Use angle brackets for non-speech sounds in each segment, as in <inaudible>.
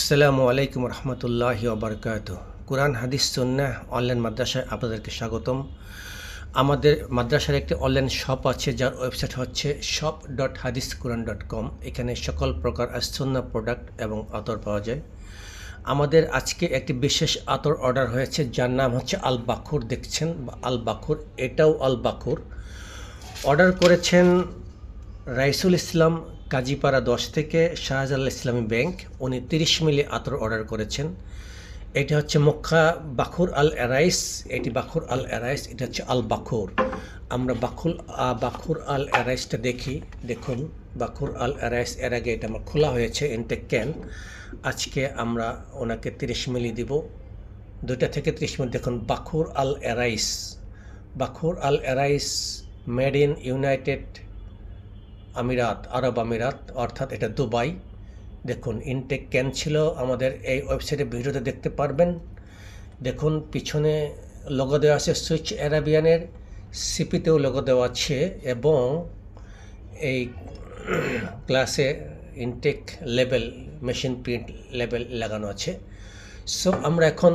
আসসালামু আলাইকুম রহমতুল্লাহ ওবরকাত কোরআন, হাদিস সন্না অনলাইন মাদ্রাসায় আপনাদেরকে স্বাগতম। আমাদের মাদ্রাসার একটি অনলাইন শপ আছে, যার ওয়েবসাইট হচ্ছে শপ ডট হাদিস কোরআন ডট কম এখানে সকল প্রকার আসন্না প্রোডাক্ট এবং আতর পাওয়া যায়। আমাদের আজকে একটি বিশেষ আতর অর্ডার হয়েছে, যার নাম হচ্ছে আল বাখুর দেখছেন বা আল বাখুর এটাও আল বাখুর অর্ডার করেছেন রাইসুল ইসলাম কাজীপাড়া দশ থেকে শাহজালাল ইসলামী ব্যাংক, উনি তিরিশ মিলি আতর অর্ডার করেছেন। এটা হচ্ছে মক্কা বাখুর আল এরাইস, এটি বাখুর আল এরাইস, এটা হচ্ছে আল বাখুর। আমরা বাখুল বাখুর আল এরাইসটা দেখি, দেখুন, বাখুর আল এরাইস, এর আগে এটা আমার খোলা হয়েছে ইনটেক ক্যান আজকে আমরা ওনাকে তিরিশ মিলি দিব। দুইটা থেকে তিরিশ মিনিট দেখুন, বাখুর Al Arais, বাখুর Al Arais made in united আমিরাত, আরব আমিরাত, অর্থাৎ এটা দুবাই। দেখুন ইনটেক ক্যান ছিল আমাদের এই ওয়েবসাইটে ভিডিওতে দেখতে পারবেন। দেখুন, পিছনে লগো দেওয়া আছে সুইচ অ্যারাবিয়ানের সিপিতেও লগো দেওয়া আছে এবং এই ক্লাসে intact label machine print label লাগানো আছে। সো আমরা এখন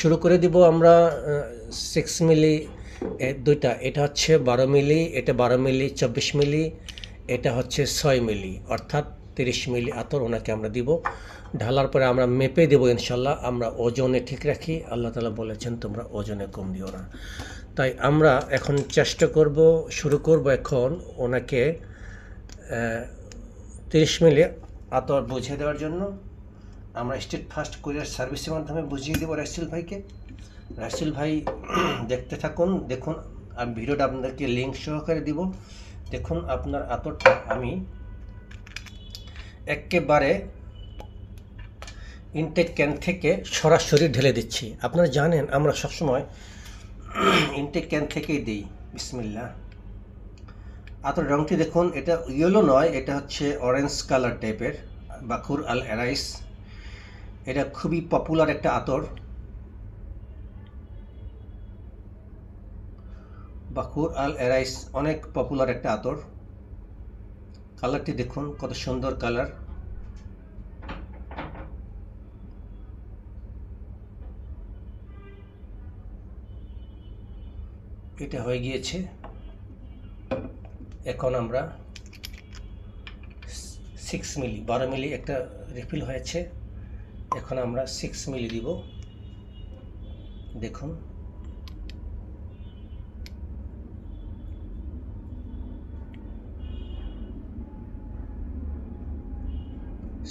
শুরু করে দিব আমরা সিক্স মিলি দুইটা, এটা হচ্ছে বারো মিলি এটা বারো মিলি চব্বিশ মিলি এটা হচ্ছে ছয় মিলি, অর্থাৎ তিরিশ মিলি আতর ওনাকে আমরা দিব। ঢালার পরে আমরা মেপে দেবো ইনশাল্লাহ, আমরা ওজনে ঠিক রাখি। আল্লাহ তালা বলেছেন, তোমরা ওজনে কম দিও না। তাই আমরা এখন চেষ্টা করব, শুরু করব এখন ওনাকে তিরিশ মিলি আতর বুঝিয়ে দেওয়ার জন্য। আমরা স্টেট ফার্স্ট কুরিয়ার সার্ভিসের মাধ্যমে বুঝিয়ে দেবো রাসেল ভাইকে। রাসেল ভাই, <clears throat> দেখতে থাকুন, দেখুন, আমি ভিডিওটা আপনাদেরকে লিঙ্ক সহকারে দিব। দেখুন আপনার আতরটা আমি একেবারে ইনটেক ক্যান থেকে সরাসরি ঢেলে দিচ্ছি। আপনারা জানেন, আমরা সবসময় ইনটেক ক্যান থেকেই দিই। বিসমিল্লা আতর রঙটি দেখুন, এটা ইয়েলো নয়, এটা হচ্ছে অরেঞ্জ কালার টাইপের বাকুর আল এরাইস এটা খুবই পপুলার একটা আতর। বাকুর আল এরাইস অনেক পপুলার একটা আতর। কালারটি দেখুন, কত সুন্দর কালার এটা হয়ে গিয়েছে। এখন আমরা সিক্স মিলি বারো মিলি একটা রিফিল হয়েছে। এখন আমরা সিক্স মিলি দিব। দেখুন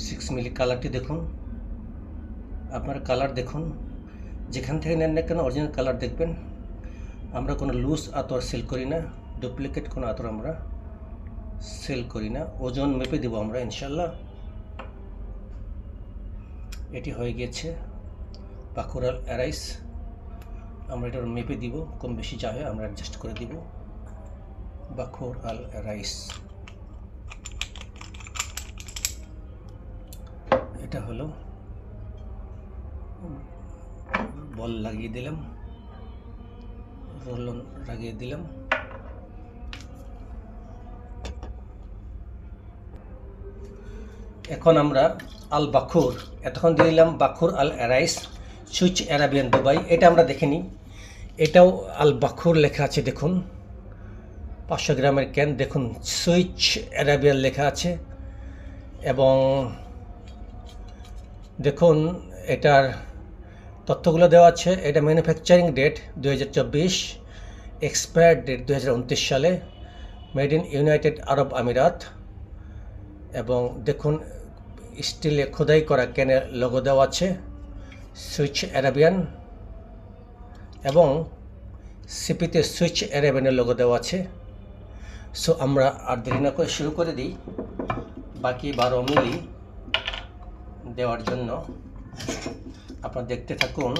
সিক্স মিলি কালারটি দেখুন। আপনার কালার দেখুন। যেখান থেকে নেন না কেন অরিজিনাল কালার দেখবেন। আমরা কোনো লুজ আতর সেল করি না। ডুপ্লিকেট কোনো আতর আমরা সেল করি না। ওজন মেপে দেবো আমরা ইনশাল্লাহ এটি হয়ে গিয়েছে বাঁকুড়াল অ্যারাইস আমরা এটা মেপে দিব, কম বেশি যা হয় আমরা অ্যাডজাস্ট করে দিব। বাখুর আল রাইস এটা হলো। বল লাগিয়ে দিলাম। রোলন লাগিয়ে দিলাম। এখন আমরা আল বাখুর, এতক্ষণ দিয়ে দিলাম বাখুর Al Arais Swiss Arabian Dubai, এটা আমরা দেখিনি। এটাও আল বাখুর লেখা আছে, দেখুন। পাঁচশো গ্রামের ক্যান, দেখুন, সুইচ অ্যারাবিয়ান লেখা আছে। এবং দেখুন, এটার তথ্যগুলো দেওয়া আছে। এটা ম্যানুফ্যাকচারিং ডেট দু হাজার চব্বিশ এক্সপায়ার ডেট দু হাজার উনত্রিশ সালে মেড ইন ইউনাইটেড আরব আমিরাত এবং দেখুন স্টিলে খোদাই করা ক্যানের লোগো দেওয়া আছে সুইচ অ্যারাবিয়ান এবং সিপিতে সুইচ অ্যারাবিয়ানের লোগো দেওয়া আছে। সো আমরা আর দেরি না করে শুরু করে দিই। বাকি বারো মিলি দেওয়ার জন্য আপনারা দেখতে থাকুন।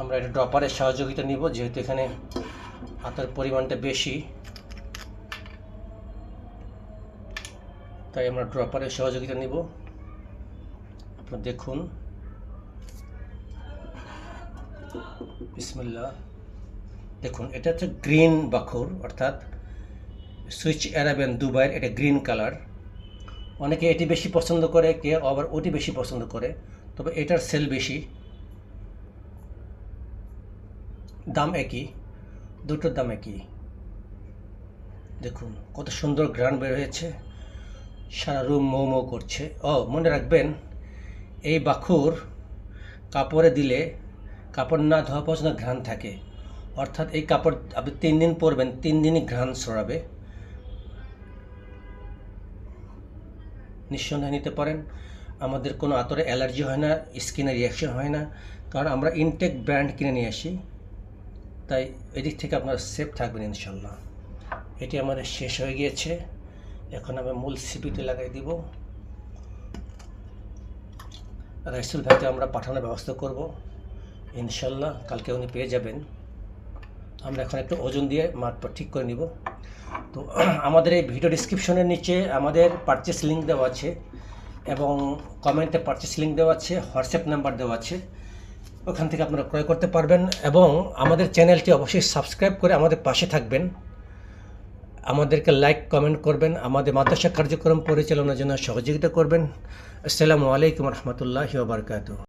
আমরা এটা ড্রপারের সহযোগিতা নিব, যেহেতু এখানে হাতের পরিমাণটা বেশি। তাই আমরা ড্রপারের সহযোগিতা নিব। আপনারা দেখুন। বিসমিল্লাহ। দেখুন, এটা হচ্ছে গ্রিন বাখুর, অর্থাৎ সুইচ অ্যারাবিয়ান দুবাইয়ের এটা গ্রিন কালার। অনেকে এটি বেশি পছন্দ করে কে আবার ওটি বেশি পছন্দ করে। তবে এটার সেল বেশি। দাম একই, দুটোর দাম একই। দেখুন, কত সুন্দর গ্রান বের হয়েছে। সারা রুম মৌ মৌ করছে। ও, মনে রাখবেন এই বাখুর কাপড়ে দিলে কাপড় না ধোয়া পর্যন্ত ঘ্রাণ থাকে। অর্থাৎ এই কাপড় আপনি তিন দিন পরবেন, তিন দিনই ঘ্রাণ সরাবে নিঃসন্দেহে নিতে পারেন। আমাদের কোনো আতরে অ্যালার্জি হয় না, স্কিনে রিয়াকশন হয় না। কারণ আমরা ইনটেক ব্র্যান্ড কিনে নিয়ে আসি। তাই এদিক থেকে আপনারা সেফ থাকবেন ইনশাল্লাহ এটি আমাদের শেষ হয়ে গিয়েছে। এখন আমি মূল সিপিতে লাগাই দিব। রাইসুল ভাইকে আমরা পাঠানোর ব্যবস্থা করব। ইনশাল্লাহ কালকে উনি পেয়ে যাবেন। আমরা এখন একটু ওজন দিয়ে মাপটা ঠিক করে নিব। তো <clears throat> আমাদের এই ভিডিও ডিসক্রিপশনের নিচে আমাদের পারচেস লিঙ্ক দেওয়া আছে এবং কমেন্টে পারচেস লিঙ্ক দেওয়া আছে হোয়াটসঅ্যাপ নাম্বার দেওয়া আছে। ওখান থেকে আপনারা ক্রয় করতে পারবেন এবং আমাদের চ্যানেলটি অবশ্যই সাবস্ক্রাইব করে আমাদের পাশে থাকবেন। আমাদেরকে লাইক কমেন্ট করবেন, আমাদের মাদ্রাসা কার্যক্রম পরিচালনার জন্য সহযোগিতা করবেন। আসসালামু আলাইকুম রহমতুল্লাহ বারকাত